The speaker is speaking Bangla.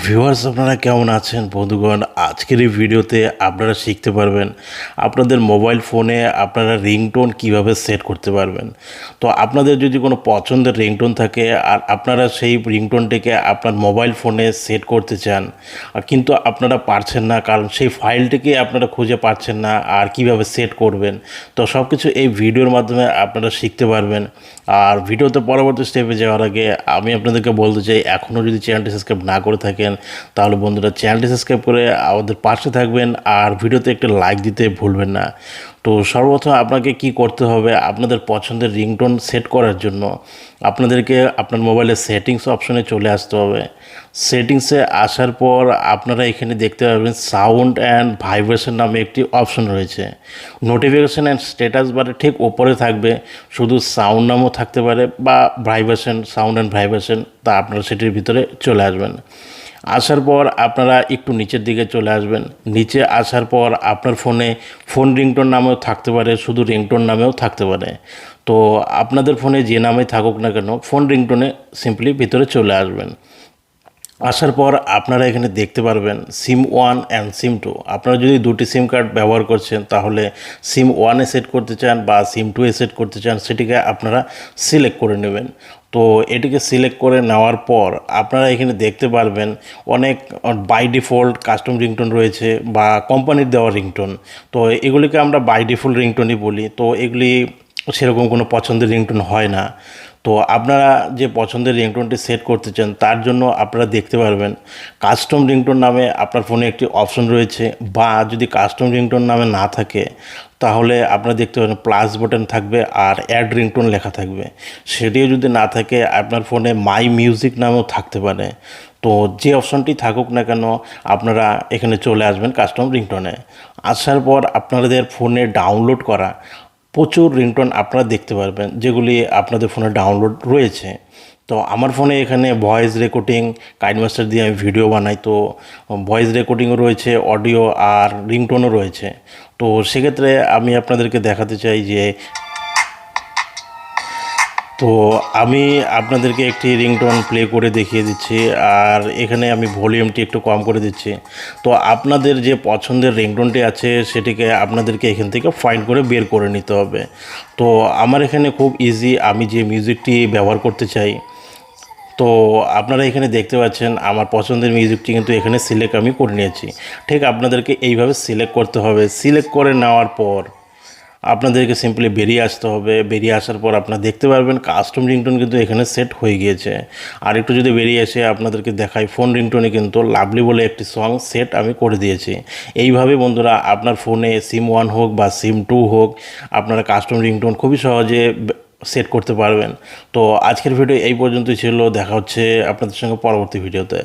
ভিউয়ার্স আপনারা কেমন আছেন? বন্ধুগণ আজকের এই ভিডিওতে আপনারা শিখতে পারবেন আপনাদের মোবাইল ফোনে আপনারা রিংটোন কীভাবে সেট করতে পারবেন। তো আপনাদের যদি কোনো পছন্দের রিংটোন থাকে আর আপনারা সেই রিংটোনটিকে আপনার মোবাইল ফোনে সেট করতে চান, আর কিন্তু আপনারা পারছেন না, কারণ সেই ফাইলটিকে আপনারা খুঁজে পাচ্ছেন না আর কীভাবে সেট করবেন, তো সব কিছু এই ভিডিওর মাধ্যমে আপনারা শিখতে পারবেন। আর ভিডিওতে পরবর্তী স্টেপে যাওয়ার আগে আমি আপনাদেরকে বলতে চাই, এখনও যদি চ্যানেলটি সাবস্ক্রাইব না করে থাকেন, তাহলে বন্ধুরা চ্যানেলটি সাবস্ক্রাইব করে আমাদের পাশে থাকবেন আর ভিডিওতে একটা লাইক দিতে ভুলবেন না। তো সর্বপ্রথম আপনাকে কি করতে হবে? আপনাদের পছন্দের রিংটোন সেট করার জন্য আপনাদেরকে আপনার মোবাইলের সেটিংস অপশনে চলে আসতে হবে। সেটিংসে আসার পর আপনারা এখানে দেখতে পাবেন সাউন্ড অ্যান্ড ভাইব্রেশন নামে একটি অপশন রয়েছে। নোটিফিকেশন অ্যান্ড স্ট্যাটাস বারে ঠিক ওপরে থাকবে। শুধু সাউন্ড নামও থাকতে পারে বা ভাইব্রেশন সাউন্ড অ্যান্ড ভাইব্রেশন তা আপনারা সেটির ভিতরে চলে আসবেন। আসার পর আপনারা একটু নিচের দিকে চলে আসবেন। নিচে আসার পর আপনার ফোনে ফোন রিংটোন নামেও থাকতে পারে, শুধু রিংটোন নামেও থাকতে পারে। তো আপনাদের ফোনে যে নামে থাকুক না কেন, ফোন রিংটোনে সিম্পলি ভিতরে চলে আসবেন। আসার পর আপনারা এখানে দেখতে পারবেন SIM one and SIM two. আপনারা যদি দুটি সিম কার্ড ব্যবহার করছেন, তাহলে সিম ওয়ানে সেট করতে চান বা সিম টুয়ে সেট করতে চান, সেটিকে আপনারা সিলেক্ট করে নেবেন। তো এটিকে সিলেক্ট করে নেওয়ার পর আপনারা এখানে দেখতে পারবেন অনেক বাই ডিফল্ট কাস্টম রিংটোন রয়েছে বা কোম্পানির দেওয়া রিংটোন তো এগুলিকে আমরা বাই ডিফল্ট রিংটোনই বলি। তো এগুলি সেরকম কোনো পছন্দের রিংটোন হয় না। তো আপনারা যে পছন্দের রিংটোনটি সেট করতে চান, তার জন্য আপনারা দেখতে পারবেন কাস্টম রিংটোন নামে আপনার ফোনে একটি অপশন রয়েছে, বা যদি কাস্টম রিংটোন নামে না থাকে, তাহলে আপনারা দেখতে পাবেন প্লাস বাটন থাকবে আর অ্যাড রিংটোন লেখা থাকবে। সেটিও যদি না থাকে, আপনার ফোনে মাই মিউজিক নামেও থাকতে পারে। তো যে অপশনটি থাকুক না কেন, আপনারা এখানে চলে আসবেন কাস্টম রিংটোনে। আসার পর আপনাদের ফোনে ডাউনলোড করা প্রচুর রিংটোন আপনারা দেখতে পারবেন, যেগুলি আপনাদের ফোনে ডাউনলোড রয়েছে। তো আমার ফোনে এখানে ভয়েস রেকর্ডিং কাইনমাস্টার দিয়ে আমি ভিডিও বানাই, তো ভয়েস রেকর্ডিংও রয়েছে, অডিও আর রিংটোনও রয়েছে। তো সেক্ষেত্রে আমি আপনাদেরকে দেখাতে চাই যে তো আমি আপনাদেরকে একটি রিংটোন প্লে করে দেখিয়ে দিচ্ছি, আর এখানে আমি ভলিউমটি একটু কম করে দিচ্ছি। তো আপনাদের যে পছন্দের রিংটোনটি আছে, সেটিকে আপনাদেরকে এখান থেকে ফাইন্ড করে বের করে নিতে হবে। তো আমার এখানে খুব ইজি আমি যে মিউজিকটি ব্যবহার করতে চাই, তো আপনারা এখানে দেখতে পাচ্ছেন আমার পছন্দের মিউজিকটি কিন্তু এখানে সিলেক্ট আমি করে নিয়েছি। ঠিক আপনাদেরকে এইভাবে সিলেক্ট করতে হবে। সিলেক্ট করে নেওয়ার পর আপনাদেরকে সিম্পলি বেরিয়ে আসতে হবে। বেরিয়ে আসার পর আপনারা দেখতে পারবেন কাস্টম রিংটোন কিন্তু এখানে সেট হয়ে গিয়েছে। আর একটু যদি বেরিয়ে এসে আপনাদেরকে দেখাই ফোন রিংটোনে কিন্তু লাভলি বলে একটি সং সেট আমি করে দিয়েছি। এইভাবে বন্ধুরা আপনার ফোনে সিম ওয়ান হোক বা সিম টু হোক, আপনারা কাস্টম রিংটোন খুবই সহজে সেট করতে পারবেন। তো আজকের ভিডিও এই পর্যন্তই ছিল। দেখা হচ্ছে আপনাদের সঙ্গে পরবর্তী ভিডিওতে